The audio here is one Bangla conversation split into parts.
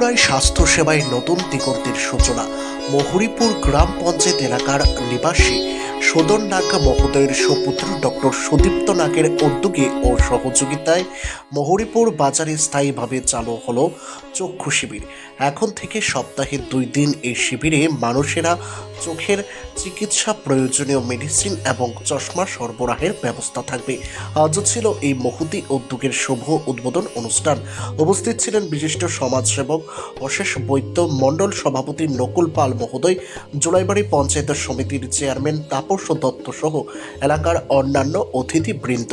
ত্রিপুরায় স্বাস্থ্যসেবায় নতুন দিগন্তের সূচনা। মহুরীপুর গ্রাম পঞ্চায়েত এলাকার নিবাসী সদন নাগ মহোদয়ের সুপুত্র ডক্টর সুদীপ্ত নাগের উদ্যোগে ও সহযোগিতায় মহুরীপুর বাজারে স্থায়ীভাবে চালু হল চক্ষু শিবির। এখন থেকে সপ্তাহে দুই দিন এই শিবিরে মানুষেরা চোখের চিকিৎসা প্রয়োজনীয় মেডিসিন এবং চশমা সরবরাহের ব্যবস্থা থাকবে। আজও ছিল এই মহতি উদ্যোগের শুভ উদ্বোধন অনুষ্ঠান। উপস্থিত ছিলেন বিশিষ্ট সমাজসেবক, অশেষ বৈদ্য মণ্ডল সভাপতি নকুল পাল মহোদয়, জোলাইবাড়ি পঞ্চায়েত সমিতির চেয়ারম্যান তাপস দত্ত সহ এলাকার অন্যান্য অতিথিবৃন্দ।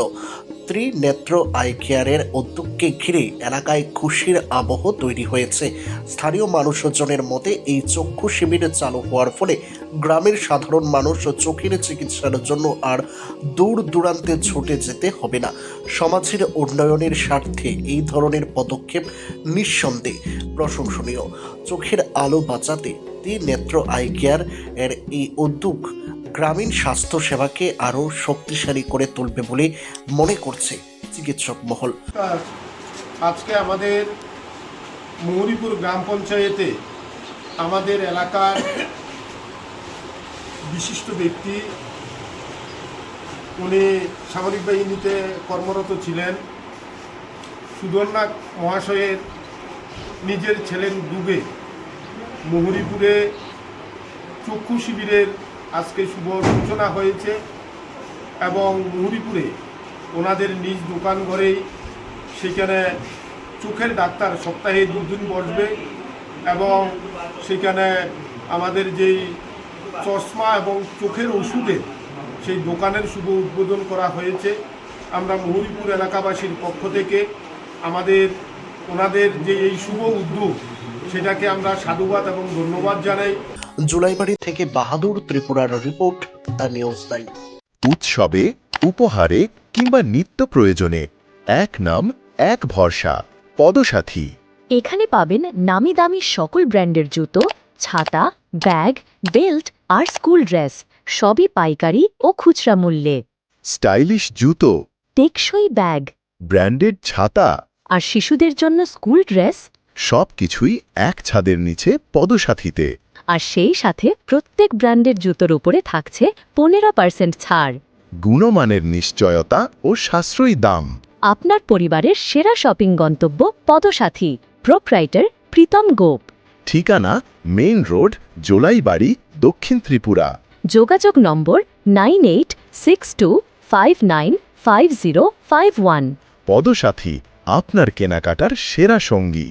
ত্রিনেত্র আই কেয়ারের উদ্যোগকে ঘিরে এলাকায় খুশির আবহ তৈরি হয়েছে। স্থানীয় মানুষজনের মতে, এই চক্ষু শিবির চালু হওয়ার ফলে গ্রামের সাধারণ মানুষ চোখের চিকিৎসার জন্য আর দূর দূরান্তে ছুটে যেতে হবে না। সমাজের উন্নয়নের স্বার্থে এই ধরনের পদক্ষেপ নিঃসন্দেহে প্রশংসনীয়। চোখের আলো বাঁচাতে নেত্র আই কেয়ার এর এই উদ্যোগ গ্রামীণ স্বাস্থ্য সেবাকে আরও শক্তিশালী করে তুলবে বলে মনে করছে চিকিৎসক মহল। আজকে আমাদের মৌরিপুর গ্রাম পঞ্চায়েতে আমাদের এলাকার বিশিষ্ট ব্যক্তি, উনি সামরিক বাহিনীতে কর্মরত ছিলেন। সুধর্নাথ মহাশয়ের নিজের ছেলের উদ্যোগে মহুরীপুরে চক্ষু শিবিরের আজকে শুভ সূচনা হয়েছে এবং মহুরীপুরে ওনাদের নিজ দোকান ঘরেই সেখানে চোখের ডাক্তার সপ্তাহে দুদিন বসবে এবং সেখানে আমাদের যেই চশমা এবং চোখের ওষুধের সেই দোকানের শুভ উদ্বোধন করা হয়েছে। আমরা মহুরীপুর এলাকাবাসীর পক্ষ থেকে আমাদের ওনাদের যে এই শুভ উদ্যোগ, সেটাকে আমরা সাধুবাদ এবং ধন্যবাদ জানাই। জুলাইবাড়ি থেকে বাহাদুর ত্রিপুরার রিপোর্ট দ্য নিউজ লাইভ উৎসবে উপহারে কিংবা নিত্য প্রয়োজনে এক নাম এক ভরসা পদসাথী। এখানে পাবেন নামি দামি সকল ব্র্যান্ডের জুতো ছাতা ব্যাগ বেল্ট আর স্কুল ড্রেস সবই পাইকারি ও খুচরা মূল্যে। স্টাইলিশ জুতো টেকসই ব্যাগ ব্র্যান্ডেড ছাতা। আর শিশুদের জন্য স্কুল ড্রেস। সবকিছুই এক ছাদের নিচে পদসাথীতে। আর সেই সাথে প্রত্যেক ব্র্যান্ডের জুতোর উপরে থাকছে পনেরো পার্সেন্ট ছাড়। গুণমানের নিশ্চয়তা ও সাশ্রয়ী দাম। আপনার পরিবারের সেরা শপিং গন্তব্য পদসাথী প্রোপ্রাইটার প্রীতম গোপ। ঠিকানা মেইন রোড জোলাইবাড়ি দক্ষিণ ত্রিপুরা। যোগাযোগ নম্বর nine eight six two five nine five zero five one. Padasathi আপনার কেনাকাটার সেরা সঙ্গী।